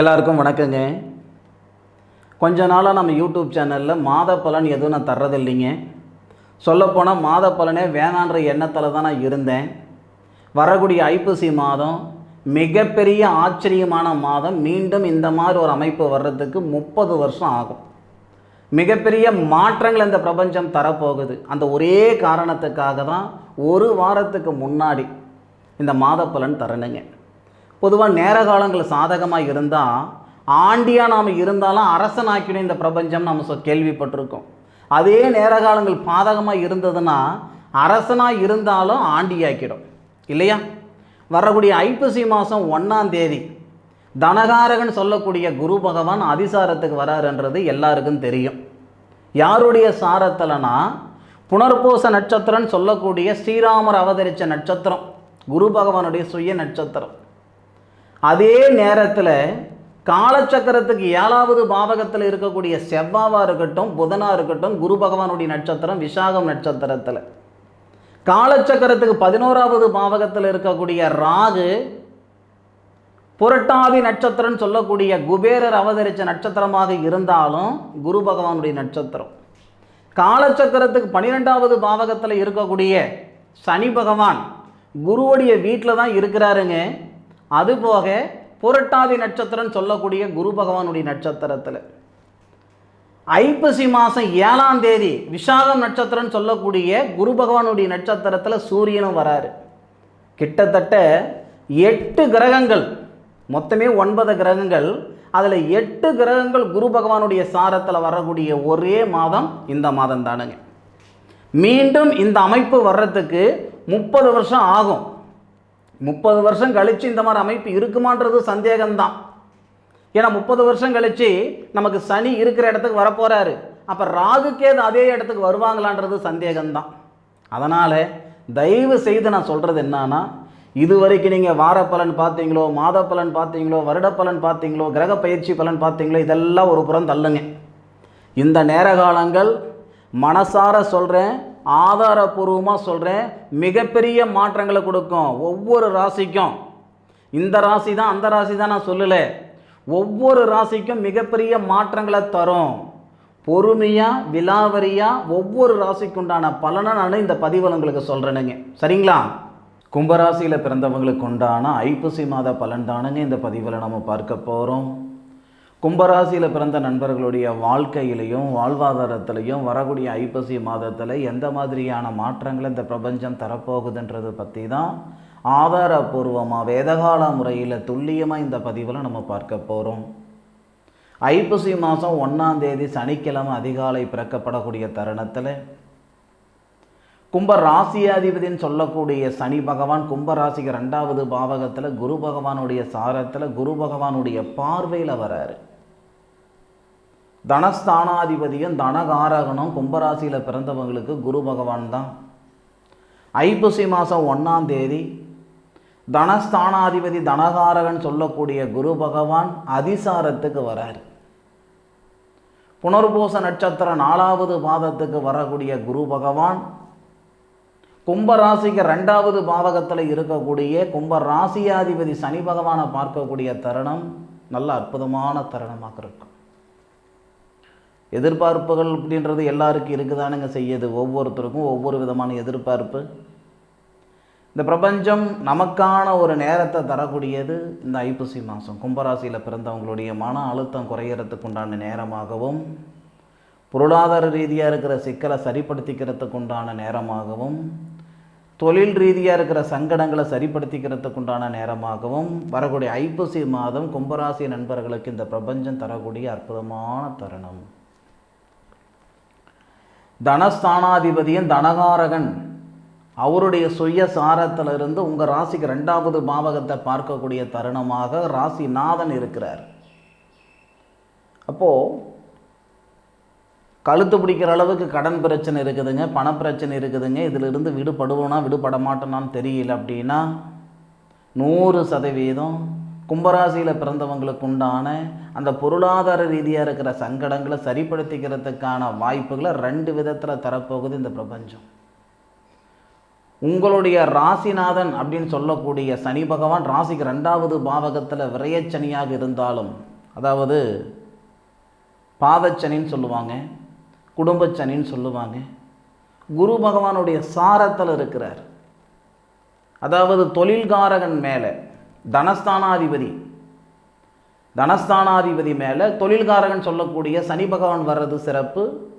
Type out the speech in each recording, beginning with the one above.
எல்லாருக்கும் வணக்கங்க. கொஞ்ச நாளாக நம்ம யூடியூப் சேனலில் மாத பலன் எதுவும் நான் தர்றதில்லைங்க. சொல்லப்போனால் மாத பலனே வேணான்ற எண்ணத்தில் தான் நான் இருந்தேன். வரக்கூடிய ஐப்பசி மாதம் மிகப்பெரிய ஆச்சரியமான மாதம். மீண்டும் இந்த மாதிரி ஒரு அமைப்பு வர்றதுக்கு முப்பது வருஷம் ஆகும். மிகப்பெரிய மாற்றங்கள் இந்த பிரபஞ்சம் தரப்போகுது. அந்த ஒரே காரணத்துக்காக தான் ஒரு வாரத்துக்கு முன்னாடி இந்த மாத பலன் தரணுங்க. பொதுவாக நேர காலங்கள் சாதகமாக இருந்தால் ஆண்டியாக நாம் இருந்தாலும் அரசனாக்கிடும் இந்த பிரபஞ்சம் நம்ம சொ கேள்விப்பட்டிருக்கோம். அதே நேர காலங்கள் பாதகமாக இருந்ததுன்னா அரசனாக இருந்தாலும் ஆண்டியாக்கிடும். இல்லையா? வரக்கூடிய ஐப்பசி மாதம் ஒன்றாம் தேதி தனகாரகன் சொல்லக்கூடிய குரு பகவான் அதிசாரத்துக்கு வராருன்றது எல்லாருக்கும் தெரியும். யாருடைய சாரத்தில்னா புனர்பூச நட்சத்திரம்னு சொல்லக்கூடிய ஸ்ரீராமர் அவதரித்த நட்சத்திரம் குரு பகவானுடைய சுய நட்சத்திரம். அதே நேரத்தில் காலச்சக்கரத்துக்கு ஏழாவது பாவகத்தில் இருக்கக்கூடிய செவ்வாவாக இருக்கட்டும் புதனாக இருக்கட்டும் குரு பகவானுடைய நட்சத்திரம் விசாகம் நட்சத்திரத்தில். காலச்சக்கரத்துக்கு பதினோராவது பாவகத்தில் இருக்கக்கூடிய ராகு புரட்டாதி நட்சத்திரம்னு சொல்லக்கூடிய குபேரர் அவதரித்த நட்சத்திரமாக இருந்தாலும் குரு பகவானுடைய நட்சத்திரம். காலச்சக்கரத்துக்கு பன்னிரெண்டாவது பாவகத்தில் இருக்கக்கூடிய சனி பகவான் குருவுடைய வீட்டில் தான் இருக்கிறாருங்க. அதுபோக புரட்டாதி நட்சத்திரம் சொல்லக்கூடிய குரு பகவானுடைய நட்சத்திரத்தில் ஐப்பசி மாதம் ஏழாம் தேதி விசாகம் நட்சத்திரம்னு சொல்லக்கூடிய குரு பகவானுடைய நட்சத்திரத்தில் சூரியனும் வராரு. கிட்டத்தட்ட எட்டு கிரகங்கள் மொத்தமே ஒன்பது கிரகங்கள் அதில் எட்டு கிரகங்கள் குரு பகவானுடைய சாரத்தில் வரக்கூடிய ஒரே மாதம் இந்த மாதம் தானுங்க. மீண்டும் இந்த அமைப்பு வர்றதுக்கு முப்பது வருஷம் ஆகும். முப்பது வருஷம் கழித்து இந்த மாதிரி அமைப்பு இருக்குமான்றது சந்தேகம்தான். ஏன்னா முப்பது வருஷம் கழித்து நமக்கு சனி இருக்கிற இடத்துக்கு வரப்போகிறாரு அப்போ ராகுக்கேது அதே இடத்துக்கு வருவாங்களான்றது சந்தேகம்தான். அதனால் தயவு செய்து நான் சொல்கிறது என்னன்னா இது வரைக்கும் நீங்கள் வார பலன் பார்த்தீங்களோ மாத பலன் பார்த்தீங்களோ வருட பலன் பார்த்தீங்களோ கிரக பயிற்சி பலன் பார்த்தீங்களோ இதெல்லாம் ஒரு புறம் தள்ளுங்க. இந்த நேர காலங்கள் மனசார சொல்கிறேன் ஆதாரபூர்வமாக சொல்கிறேன் மிகப்பெரிய மாற்றங்களை கொடுக்கும் ஒவ்வொரு ராசிக்கும். இந்த ராசி தான் அந்த ராசி தான் நான் சொல்லலை. ஒவ்வொரு ராசிக்கும் மிகப்பெரிய மாற்றங்களை தரும். பொறுமையாக விலாவரியாக ஒவ்வொரு ராசிக்குண்டான பலனை நான் இந்த பதிவில் உங்களுக்கு சொல்கிறேனுங்க சரிங்களா? கும்பராசியில் பிறந்தவங்களுக்கு உண்டான ஐப்பசி மாத பலன் தானுங்க இந்த பதிவில் நம்ம பார்க்க போகிறோம் கும்பராசியில் பிறந்த நண்பர்களுடைய வாழ்க்கையிலையும் வாழ்வாதாரத்திலையும் வரக்கூடிய ஐப்பசி மாதத்தில் எந்த மாதிரியான மாற்றங்களை இந்த பிரபஞ்சம் தரப்போகுதுன்றது பற்றி தான் ஆதாரபூர்வமாக வேதகால முறையில் துல்லியமாக இந்த பதிவில் நம்ம பார்க்க போகிறோம் ஐப்பசி மாதம் ஒன்றாம் தேதி சனிக்கிழமை அதிகாலை பிறக்கப்படக்கூடிய தருணத்தில் கும்ப ராசியாதிபதின்னு சொல்லக்கூடிய சனி பகவான் கும்ப ராசிக்கு ரெண்டாவது பாவகத்தில் குரு பகவானுடைய சாரத்தில் குரு பகவானுடைய பார்வையில் வராரு. தனஸ்தானாதிபதியும் தனகாரகனும் கும்பராசியில் பிறந்தவங்களுக்கு குரு பகவான் தான். ஐப்பசி மாதம் ஒன்றாம் தேதி தனஸ்தானாதிபதி தனகாரகன் சொல்லக்கூடிய குரு பகவான் அதிசாரத்துக்கு வரார். புனர்பூச நட்சத்திரம் நாலாவது பாதத்துக்கு வரக்கூடிய குரு பகவான் கும்பராசிக்கு ரெண்டாவது பாதகத்தில் இருக்கக்கூடிய கும்ப ராசியாதிபதி சனி பகவானை பார்க்கக்கூடிய தருணம் நல்ல அற்புதமான தருணமாக இருக்கும். எதிர்பார்ப்புகள் அப்படின்றது எல்லாருக்கும் இருக்குதானுங்க செய்யுது. ஒவ்வொருத்தருக்கும் ஒவ்வொரு விதமான எதிர்பார்ப்பு. இந்த பிரபஞ்சம் நமக்கான ஒரு நேரத்தை தரக்கூடியது இந்த ஐப்பசி மாதம். கும்பராசியில் பிறந்தவங்களுடைய மன அழுத்தம் குறையறதுக்கு உண்டான நேரமாகவும் பொருளாதார ரீதியாக இருக்கிற சிக்கலை சரிப்படுத்திக்கிறதுக்கு உண்டான நேரமாகவும் தொழில் ரீதியாக இருக்கிற சங்கடங்களை சரிப்படுத்திக்கிறதுக்கு உண்டான நேரமாகவும் வரக்கூடிய ஐப்பசி மாதம் கும்பராசி நண்பர்களுக்கு இந்த பிரபஞ்சம் தரக்கூடிய அற்புதமான தருணம். தனஸ்தானாதிபதியும் தனகாரகன். அவருடைய சுய சாரத்திலிருந்து உங்கள் ராசிக்கு ரெண்டாவது பாவகத்தை பார்க்கக்கூடிய தருணமாக ராசிநாதன் இருக்கிறார். அப்போது கழுத்து பிடிக்கிற அளவுக்கு கடன் பிரச்சனை இருக்குதுங்க பணப்பிரச்சனை இருக்குதுங்க இதிலிருந்து விடுபடுவோனா விடுபட மாட்டேனான்னு தெரியல அப்படின்னா நூறு சதவீதம் கும்பராசியில் பிறந்தவங்களுக்கு உண்டான அந்த பொருளாதார ரீதியாக இருக்கிற சங்கடங்களை சரிப்படுத்திக்கிறதுக்கான வாய்ப்புகளை ரெண்டு விதத்தில் தரப்போகுது இந்த பிரபஞ்சம். உங்களுடைய ராசிநாதன் அப்படின்னு சொல்லக்கூடிய சனி பகவான் ராசிக்கு ரெண்டாவது பாவகத்தில் விரயச்சனியாக இருந்தாலும் அதாவது பாதச்சனின்னு சொல்லுவாங்க குடும்பச்சனின்னு சொல்லுவாங்க குரு பகவானுடைய சாரத்தில் இருக்கிறார். அதாவது தொழில்காரகன் மேலே தனஸ்தானாதிபதி. தனஸ்தானாதிபதி மேலே தொழில்காரகன் சொல்லக்கூடிய சனி பகவான் வர்றது சிறப்பு.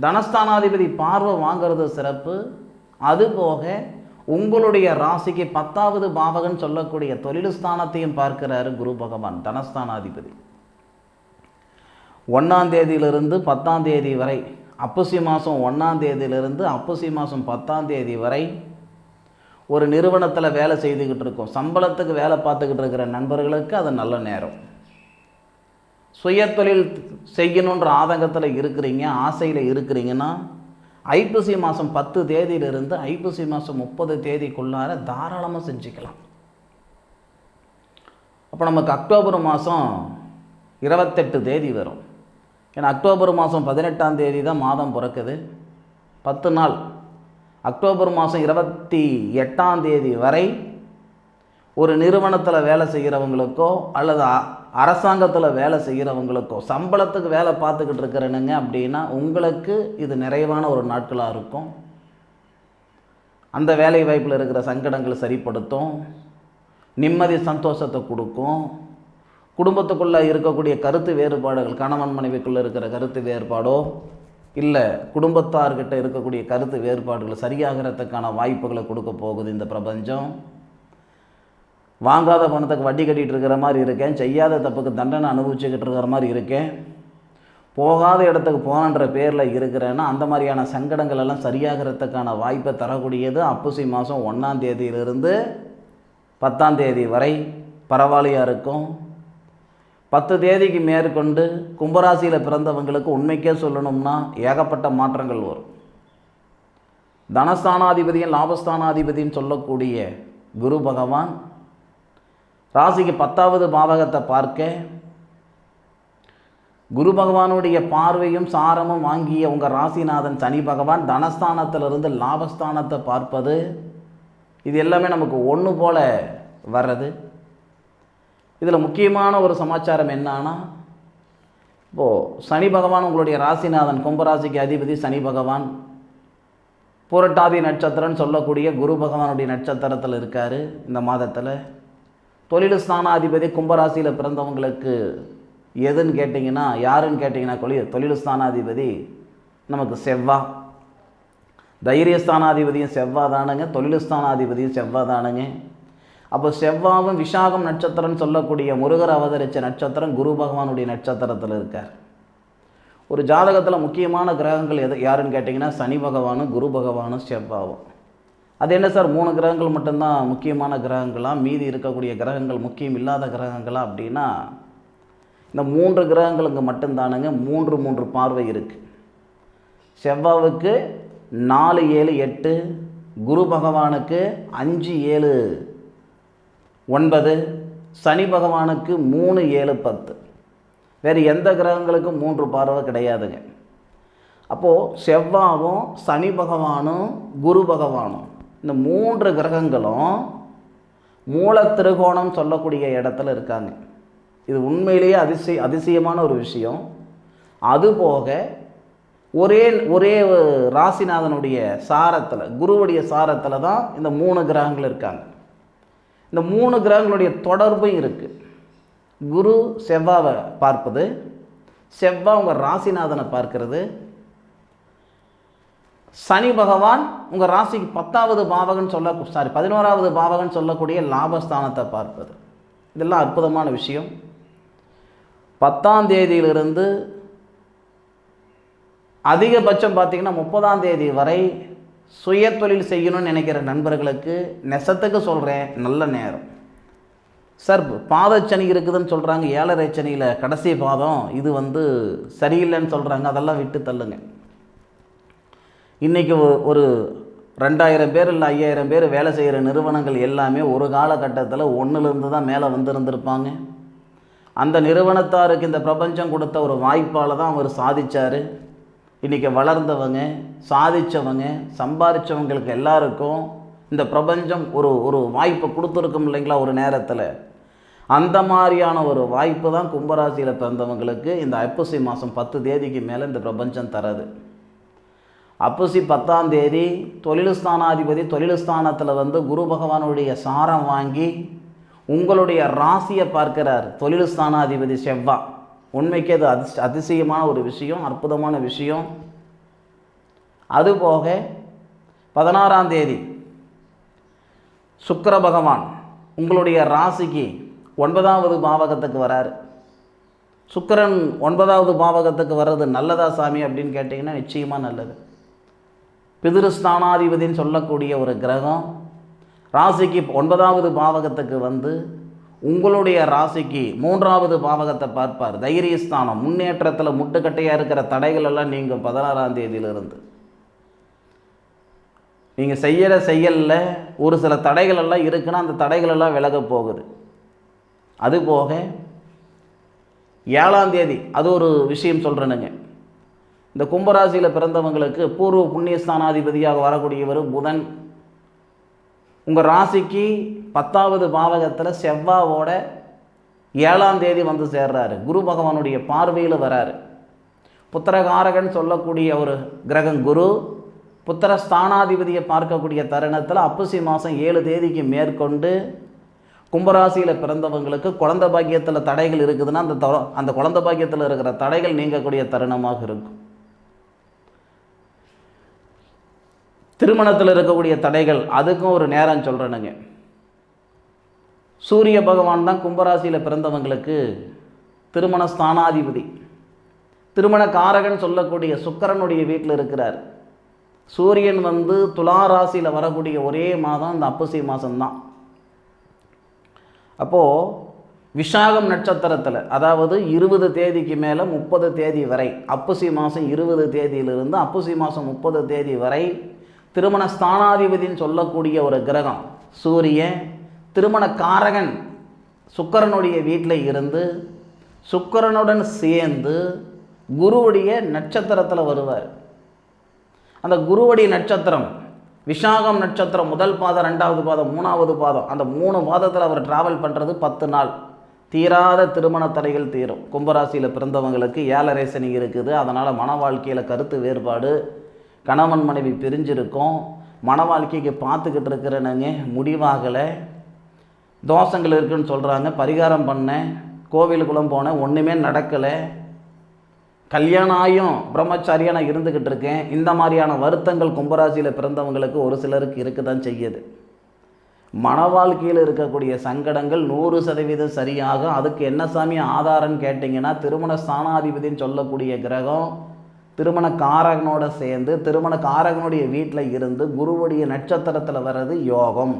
தனஸ்தானாதிபதி பார்வை வாங்கிறது சிறப்பு. அதுபோக உங்களுடைய ராசிக்கு பத்தாவது பாவகன் சொல்லக்கூடிய தொழில் ஸ்தானத்தையும் பார்க்கிறாரு குரு பகவான் தனஸ்தானாதிபதி. ஒன்றாம் தேதியிலிருந்து பத்தாம் தேதி வரை அப்பசி மாதம் ஒன்றாம் தேதியிலிருந்து அப்பசி மாதம் பத்தாம் தேதி வரை ஒரு நிறுவனத்தில் வேலை செய்துக்கிட்டு இருக்கோம். சம்பளத்துக்கு வேலை பார்த்துக்கிட்டு இருக்கிற நண்பர்களுக்கு அது நல்ல நேரம். சுயத்தொழில் செய்யணுன்ற ஆதங்கத்தில் இருக்கிறீங்க ஆசையில் இருக்கிறீங்கன்னா ஐப்பசி மாதம் பத்து தேதியிலிருந்து ஐப்பசி மாதம் முப்பது தேதிக்குள்ளார தாராளமாக செஞ்சுக்கலாம். அப்போ நமக்கு அக்டோபர் மாதம் இருபத்தெட்டு தேதி வரும். ஏன்னா அக்டோபர் மாதம் பதினெட்டாம் தேதி தான் மாதம் பிறக்குது. பத்து நாள். அக்டோபர் மாதம் இருபத்தி எட்டாம் தேதி வரை ஒரு நிறுவனத்தில் வேலை செய்கிறவங்களுக்கோ அல்லது அ- அரசாங்கத்தில் வேலை செய்கிறவங்களுக்கோ சம்பளத்துக்கு வேலை பார்த்துக்கிட்டு இருக்கிறனுங்க அப்படின்னா உங்களுக்கு இது நிறைவான ஒரு நாட்களாக இருக்கும். அந்த வேலை வாய்ப்பில் இருக்கிற சங்கடங்களை சரிப்படுத்தும். நிம்மதி சந்தோஷத்தை கொடுக்கும். குடும்பத்துக்குள்ளே இருக்கக்கூடிய கருத்து வேறுபாடுகள் கணவன் மனைவிக்குள்ளே இருக்கிற கருத்து வேறுபாடோ இல்லை குடும்பத்தார்கிட்ட இருக்கக்கூடிய கருத்து வேறுபாடுகளை சரியாகிறதுக்கான வாய்ப்புகளை கொடுக்க போகுது இந்த பிரபஞ்சம். வாங்காத பணத்துக்கு வட்டி கட்டிகிட்டு இருக்கிற மாதிரி இருக்கேன் செய்யாத தப்புக்கு தண்டனை அனுபவிச்சுக்கிட்டு இருக்கிற மாதிரி இருக்கேன். போகாத இடத்துக்கு போனன்ற பேரில் இருக்கிறேன்னா அந்த மாதிரியான சங்கடங்கள் எல்லாம் சரியாகிறதுக்கான வாய்ப்பை தரக்கூடியது அப்புசி மாதம் ஒன்றாம் தேதியிலிருந்து பத்தாம் தேதி வரை பரவாயில்லையாக இருக்கும்? பத்து தேதிக்கு மேற்கொண்டு கும்பராசியில் பிறந்தவங்களுக்கு உண்மைக்கே சொல்லணும்னா ஏகப்பட்ட மாற்றங்கள் வரும். தனஸ்தானாதிபதியும் லாபஸ்தானாதிபதியும் சொல்லக்கூடிய குரு பகவான் ராசிக்கு பத்தாவது பாவகத்தை பார்க்க குரு பகவானுடைய பார்வையும் சாரமும் வாங்கிய உங்கள் ராசிநாதன் சனி பகவான் தனஸ்தானத்திலிருந்து லாபஸ்தானத்தை பார்ப்பது இது எல்லாமே நமக்கு ஒன்று போல வர்றது. இதில் முக்கியமான ஒரு சமாச்சாரம் என்னன்னா இப்போது சனி பகவான் உங்களுடைய ராசிநாதன் கும்பராசிக்கு அதிபதி சனி பகவான் புரட்டாதி நட்சத்திரம்னு சொல்லக்கூடிய குரு பகவானுடைய நட்சத்திரத்தில் இருக்கார் இந்த மாதத்தில். தொழில் ஸ்தானாதிபதி கும்பராசியில் பிறந்தவங்களுக்கு எதுன்னு கேட்டிங்கன்னா யாருன்னு கேட்டிங்கன்னா தொழில் தொழில் ஸ்தானாதிபதி நமக்கு செவ்வா. தைரியஸ்தானாதிபதியும் செவ்வாய் தானுங்க தொழில் ஸ்தானாதிபதியும் செவ்வாய் தானுங்க. அப்போ செவ்வாவும் விசாகம் நட்சத்திரம்னு சொல்லக்கூடிய முருகர் அவதரித்த நட்சத்திரம் குரு பகவானுடைய நட்சத்திரத்தில் இருக்கார். ஒரு ஜாதகத்தில் முக்கியமான கிரகங்கள் எது யாருன்னு கேட்டிங்கன்னா சனி பகவானும் குரு பகவானும் செவ்வாவும். அது என்ன சார் மூணு கிரகங்கள் மட்டும்தான் முக்கியமான கிரகங்களா? மீதி இருக்கக்கூடிய கிரகங்கள் முக்கியம் இல்லாத கிரகங்களா அப்படின்னா இந்த மூன்று கிரகங்களுக்கு மட்டும்தானுங்க மூன்று மூன்று பார்வை இருக்குது செவ்வாவுக்கு நாலு ஏழு எட்டு குரு பகவானுக்கு அஞ்சு ஏழு ஒன்பது சனி பகவானுக்கு மூணு ஏழு பத்து. வேறு எந்த கிரகங்களுக்கும் மூன்று பார்வை கிடையாதுங்க. அப்போது செவ்வாவும் சனி பகவானும் குரு பகவானும் இந்த மூன்று கிரகங்களும் மூல திருகோணம் சொல்லக்கூடிய இடத்துல இருக்காங்க. இது உண்மையிலேயே அதிசய அதிசயமான ஒரு விஷயம். அதுபோக ஒரே ஒரே ராசிநாதனுடைய சாரத்தில் குருவுடைய சாரத்தில் தான் இந்த மூணு கிரகங்கள் இருக்காங்க. இந்த மூணு கிரகங்களுடைய தொடர்பும் இருக்குது குரு செவ்வாவை பார்ப்பது செவ்வாய் உங்கள் ராசிநாதனை பார்க்கிறது. சனி பகவான் உங்கள் ராசிக்கு பத்தாவது பாவகன் சொல்ல சாரி பதினோராவது பாவகன் சொல்லக்கூடிய லாபஸ்தானத்தை பார்ப்பது. இதெல்லாம் அற்புதமான விஷயம். பத்தாம் தேதியிலிருந்து அதிகபட்சம் பார்த்திங்கன்னா முப்பதாம் தேதி வரை சுய தொழில் செய்யணும்னு நினைக்கிற நண்பர்களுக்கு நெசத்துக்கு சொல்கிறேன் நல்ல நேரம். சார் பாதச்சனி இருக்குதுன்னு சொல்கிறாங்க ஏழரை சனியில் கடைசி பாதம் இது வந்து சரியில்லைன்னு சொல்கிறாங்க அதெல்லாம் விட்டு தள்ளுங்க. இன்றைக்கி ஒரு ரெண்டாயிரம் பேர் இல்லை ஐயாயிரம் பேர் வேலை செய்கிற நிறுவனங்கள் எல்லாமே ஒரு காலகட்டத்தில் ஒன்றுலேருந்து தான் மேலே வந்திருந்திருப்பாங்க. அந்த நிறுவனத்தாருக்கு இந்த பிரபஞ்சம் கொடுத்த ஒரு வாய்ப்பால் தான் அவர் சாதிச்சார். இன்றைக்கி வளர்ந்தவங்க சாதித்தவங்க சம்பாதிச்சவங்களுக்கு எல்லாருக்கும் இந்த பிரபஞ்சம் ஒரு ஒரு வாய்ப்பை கொடுத்துருக்கும் இல்லைங்களா ஒரு நேரத்தில்? அந்த மாதிரியான ஒரு வாய்ப்பு தான் கும்பராசியில் பிறந்தவங்களுக்கு இந்த ஐப்பசி மாதம் பத்து தேதிக்கு மேலே இந்த பிரபஞ்சம் தரது அப்பசி பத்தாம் தேதி தொழில் ஸ்தானாதிபதி வந்து குரு பகவானுடைய சாரம் வாங்கி உங்களுடைய ராசியை பார்க்கிறார் தொழில் ஸ்தானாதிபதி செவ்வா. உண்மைக்கு அது அதிர்ஷ்ட அதிசயமான ஒரு விஷயம் அற்புதமான விஷயம். அதுபோக பதினாறாம் தேதி சுக்கிர பகவான் உங்களுடைய ராசிக்கு ஒன்பதாவது பாவகத்துக்கு வராரு. சுக்கிரன் ஒன்பதாவது பாவகத்துக்கு வர்றது நல்லதா சாமி அப்படின்னு கேட்டிங்கன்னா நிச்சயமாக நல்லது. பிதிருஸ்தானாதிபதின்னு சொல்லக்கூடிய ஒரு கிரகம் ராசிக்கு ஒன்பதாவது பாவகத்துக்கு வந்து உங்களுடைய ராசிக்கு மூன்றாவது பாவகத்தை பார்ப்பார். தைரியஸ்தானம். முன்னேற்றத்தில் முட்டுக்கட்டையாக இருக்கிற தடைகள் எல்லாம் நீங்கள் பதினாறாம் தேதியிலிருந்து. நீங்கள் செய்கிற செயலில் ஒரு சில தடைகள் எல்லாம் இருக்குன்னா அந்த தடைகள் எல்லாம் விலக போகுது அதுபோக ஏழாம் தேதி அது ஒரு விஷயம் சொல்கிறேனுங்க இந்த கும்பராசியில் பிறந்தவங்களுக்கு பூர்வ புண்ணிய ஸ்தானாதிபதியாக வரக்கூடியவர் புதன். உங்கள் ராசிக்கு பத்தாவது பாவகத்தில் செவ்வாவோட ஏழாம் தேதி வந்து சேர்றாரு. குரு பகவானுடைய பார்வையில் வராரு. புத்திரகாரகன் சொல்லக்கூடிய ஒரு கிரகம் குரு. புத்திர ஸ்தானாதிபதியை பார்க்கக்கூடிய தருணத்தில் அப்பசி மாதம் ஏழு தேதிக்கு மேற்கொண்டு கும்பராசியில் பிறந்தவங்களுக்கு குழந்தை பாக்கியத்தில் தடைகள் இருக்குதுன்னா அந்த அந்த குழந்த பாக்கியத்தில் இருக்கிற தடைகள் நீங்கக்கூடிய தருணமாக இருக்கும். திருமணத்தில் இருக்கக்கூடிய தடைகள் அதுக்கும் ஒரு நேரம் சொல்கிறேனுங்க சூரிய பகவான் தான் கும்பராசியில் பிறந்தவங்களுக்கு திருமண ஸ்தானாதிபதி. திருமண காரகன் சொல்லக்கூடிய சுக்கரனுடைய வீட்டில் இருக்கிறார். சூரியன் வந்து துலா ராசியில் வரக்கூடிய ஒரே மாதம் இந்த அப்பசி மாதம்தான் அப்போது விஷாகம் நட்சத்திரத்தில் அதாவது இருபது தேதிக்கு மேலே முப்பது தேதி வரை அப்பசி மாதம் இருபது தேதியிலிருந்து அப்பசி மாதம் முப்பது தேதி வரை திருமண ஸ்தானாதிபதின்னு சொல்லக்கூடிய ஒரு கிரகம் சூரியன் திருமண காரகன் சுக்கிரனுடைய வீட்டில் இருந்து சுக்கிரனுடன் சேர்ந்து குருவுடைய நட்சத்திரத்தில் வருவார். அந்த குருவுடைய நட்சத்திரம் விஷாகம் நட்சத்திரம் முதல் பாதம் ரெண்டாவது பாதம் மூணாவது பாதம் அந்த மூணு பாதத்தில் அவர் டிராவல் பண்ணுறது பத்து நாள். தீராத திருமண தடைகள் தீரும். கும்பராசியில் பிறந்தவங்களுக்கு ஏழரை சனி இருக்குது. அதனால் மன வாழ்க்கையில் கருத்து வேறுபாடு கணவன் மனைவி பிரிஞ்சிருக்கோம். மன வாழ்க்கைக்கு பார்த்துக்கிட்டு இருக்கிறேனுங்க. முடிவாகலை. தோஷங்கள் இருக்குன்னு சொல்கிறாங்க பரிகாரம் பண்ணேன். கோவிலுக்குள்ளே போனேன். ஒன்றுமே நடக்கலை. கல்யாணம் ஆயும். பிரம்மச்சாரியாக நான் இருந்துக்கிட்டு இருக்கேன். இந்த மாதிரியான வருத்தங்கள் கும்பராசியில் பிறந்தவங்களுக்கு ஒரு சிலருக்கு இருக்க தான் செய்யுது. மன வாழ்க்கையில் இருக்கக்கூடிய சங்கடங்கள் நூறு சதவீதம் சரியாகும். அதுக்கு என்ன சாமி ஆதாரம்னு கேட்டிங்கன்னா திருமண ஸ்தானாதிபதின்னு சொல்லக்கூடிய கிரகம் திருமண காரகனோட சேர்ந்து திருமண காரகனுடைய வீட்டில் இருந்து குருவுடைய நட்சத்திரத்தில் வர்றது யோகம்.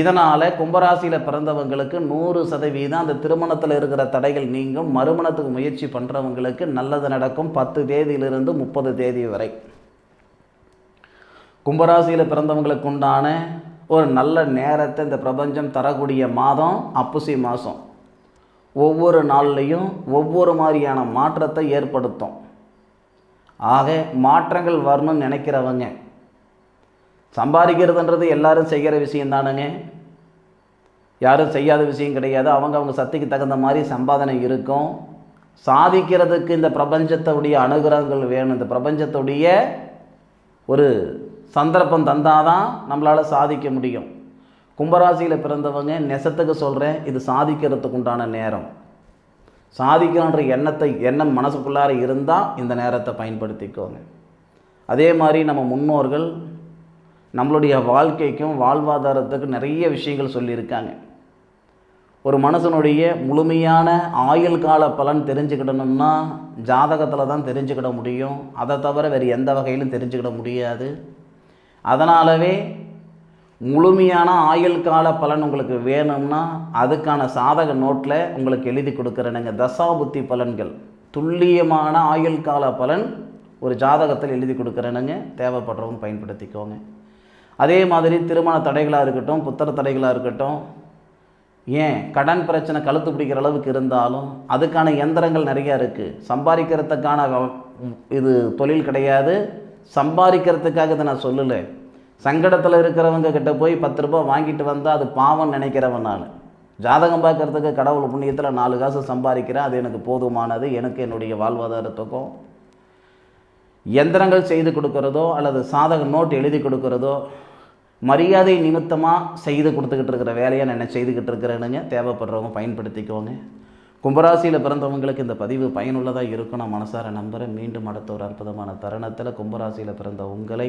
இதனால் கும்பராசியில் பிறந்தவங்களுக்கு நூறு சதவீதம் அந்த திருமணத்தில் இருக்கிற தடைகள் நீங்கும். மறுமணத்துக்கு முயற்சி பண்ணுறவங்களுக்கு நல்லது நடக்கும். பத்து தேதியிலிருந்து முப்பது தேதி வரை. கும்பராசியில் பிறந்தவங்களுக்கு உண்டான ஒரு நல்ல நேரத்தை இந்த பிரபஞ்சம் தரக்கூடிய மாதம் அப்புசி மாதம். ஒவ்வொரு நாள்லையும் ஒவ்வொரு மாதிரியான மாற்றத்தை ஏற்படுத்தும். ஆக மாற்றங்கள் வரணும்னு நினைக்கிறவங்க சம்பாதிக்கிறதுன்றது எல்லாரும் செய்கிற விஷயம் தானுங்க. யாரும் செய்யாத விஷயம் கிடையாது. அவங்க அவங்க சக்திக்கு தகுந்த மாதிரி சம்பாதனை இருக்கும். சாதிக்கிறதுக்கு இந்த பிரபஞ்சத்துடைய அனுகிரகங்கள் வேணும். இந்த பிரபஞ்சத்துடைய ஒரு சந்தர்ப்பம் தந்தாதான் நம்மளால் சாதிக்க முடியும். கும்பராசியில் பிறந்தவங்க நெசத்துக்கு சொல்கிறேன் இது சாதிக்கிறதுக்கு உண்டான நேரம். சாதிக்கணுன்ற எண்ணத்தை எண்ணம் மனசுக்குள்ளார இருந்தால் இந்த நேரத்தை பயன்படுத்திக்கோங்க. அதே மாதிரி நம்ம முன்னோர்கள் நம்மளுடைய வாழ்க்கைக்கும் வாழ்வாதாரத்துக்கும் நிறைய விஷயங்கள் சொல்லியிருக்காங்க. ஒரு மனுஷனுடைய முழுமையான ஆயுள் கால பலன் தெரிஞ்சுக்கிடணும்னா ஜாதகத்தில் தான் தெரிஞ்சுக்கிட முடியும். அதை தவிர வேறு எந்த வகையிலும் தெரிஞ்சுக்கிட முடியாது. அதனாலவே முழுமையான ஆயுள் கால பலன் உங்களுக்கு வேணும்னா அதுக்கான சாதக நோட்டில் உங்களுக்கு எழுதி கொடுக்குறேனுங்க. தசாபுத்தி பலன்கள். துல்லியமான ஆயுள் கால பலன் ஒரு ஜாதகத்தில் எழுதி கொடுக்குறேனுங்க. தேவைப்படுறவங்க பயன்படுத்திக்கோங்க. அதே மாதிரி திருமண தடைகளாக இருக்கட்டும் புத்திர தடைகளாக இருக்கட்டும் ஏன் கடன் பிரச்சனை கழுத்து பிடிக்கிற அளவுக்கு இருந்தாலும் அதுக்கான எந்திரங்கள் நிறையா இருக்குது சம்பாதிக்கிறதுக்கான வ- இது தொழில் கிடையாது. சம்பாதிக்கிறதுக்காக இதை நான் சொல்லலை. சங்கடத்தில் இருக்கிறவங்க கிட்ட போய் பத்து ரூபாய் வாங்கிட்டு வந்தால் அது பாவம் நினைக்கிறவன் நான். ஜாதகம் பார்க்கறதுக்கு கடவுள் புண்ணியத்தில் நாலு காசு சம்பாதிக்கிறேன் அது எனக்கு போதுமானது எனக்கு என்னுடைய வாழ்வாதாரத்துக்கும் எந்திரங்கள் செய்து கொடுக்கறதோ அல்லது சாதக நோட் எழுதி கொடுக்கறதோ மரியாதை நிமித்தமாக செய்து கொடுத்துக்கிட்டு இருக்கிற வேலையை நான் என்ன செய்துக்கிட்டு இருக்கிறேனுங்க தேவைப்படுறவங்க பயன்படுத்திக்கோங்க. கும்பராசியில் பிறந்தவங்களுக்கு இந்த பதிவு பயனுள்ளதாக இருக்கும் நான் மனசார நம்புகிறேன் மீண்டும் அடுத்த ஒரு அற்புதமான தருணத்தில் கும்பராசியில் பிறந்த உங்களை